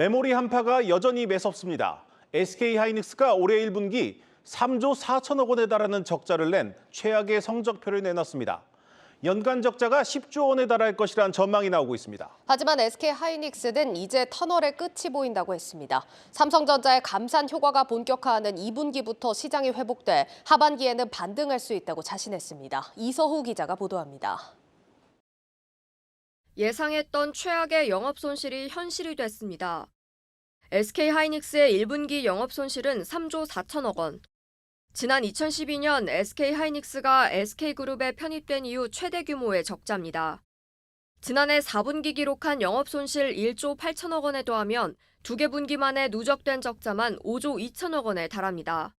메모리 한파가 여전히 매섭습니다. SK 하이닉스가 올해 1분기 3조 4천억 원에 달하는 적자를 낸 최악의 성적표를 내놨습니다. 연간 적자가 10조 원에 달할 것이란 전망이 나오고 있습니다. 하지만 SK 하이닉스는 이제 터널의 끝이 보인다고 했습니다. 삼성전자의 감산 효과가 본격화하는 2분기부터 시장이 회복돼 하반기에는 반등할 수 있다고 자신했습니다. 이서후 기자가 보도합니다. 예상했던 최악의 영업 손실이 현실이 됐습니다. SK 하이닉스의 1분기 영업 손실은 3조 4천억 원. 지난 2012년 SK 하이닉스가 SK그룹에 편입된 이후 최대 규모의 적자입니다. 지난해 4분기 기록한 영업 손실 1조 8천억 원에 더하면 두 개 분기 만에 누적된 적자만 5조 2천억 원에 달합니다.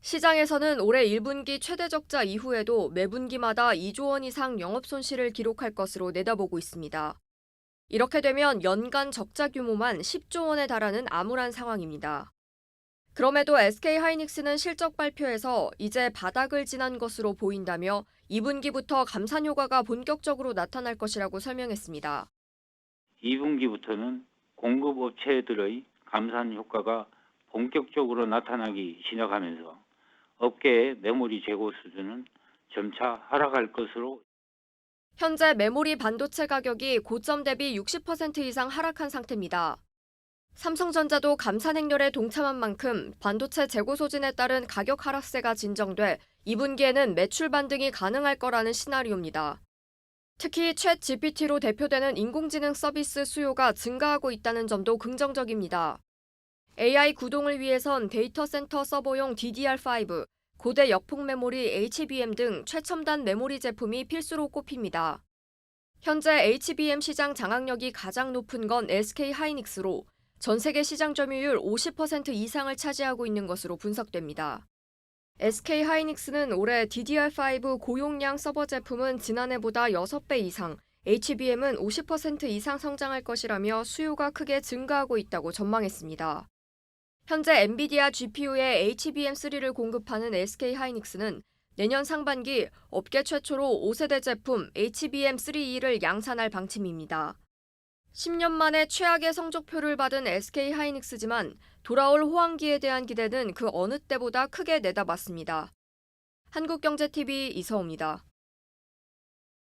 시장에서는 올해 1분기 최대 적자 이후에도 매분기마다 2조 원 이상 영업 손실을 기록할 것으로 내다보고 있습니다. 이렇게 되면 연간 적자 규모만 10조 원에 달하는 암울한 상황입니다. 그럼에도 SK 하이닉스는 실적 발표에서 이제 바닥을 지난 것으로 보인다며 2분기부터 감산 효과가 본격적으로 나타날 것이라고 설명했습니다. 2분기부터는 공급 업체들의 감산 효과가 본격적으로 나타나기 시작하면서 업계의 메모리 재고 수준은 점차 하락할 것으로 현재 메모리 반도체 가격이 고점 대비 60% 이상 하락한 상태입니다. 삼성전자도 감산 행렬에 동참한 만큼 반도체 재고 소진에 따른 가격 하락세가 진정돼 2분기에는 매출 반등이 가능할 거라는 시나리오입니다. 특히 챗 GPT로 대표되는 인공지능 서비스 수요가 증가하고 있다는 점도 긍정적입니다. AI 구동을 위해선 데이터 센터 서버용 DDR5, 고대 역폭 메모리 HBM 등 최첨단 메모리 제품이 필수로 꼽힙니다. 현재 HBM 시장 장악력이 가장 높은 건 SK 하이닉스로 전 세계 시장 점유율 50% 이상을 차지하고 있는 것으로 분석됩니다. SK 하이닉스는 올해 DDR5 고용량 서버 제품은 지난해보다 6배 이상, HBM은 50% 이상 성장할 것이라며 수요가 크게 증가하고 있다고 전망했습니다. 현재 엔비디아 GPU에 HBM3를 공급하는 SK 하이닉스는 내년 상반기 업계 최초로 5세대 제품 HBM3E를 양산할 방침입니다. 10년 만에 최악의 성적표를 받은 SK 하이닉스지만 돌아올 호황기에 대한 기대는 그 어느 때보다 크게 내다봤습니다. 한국경제TV 이서우입니다.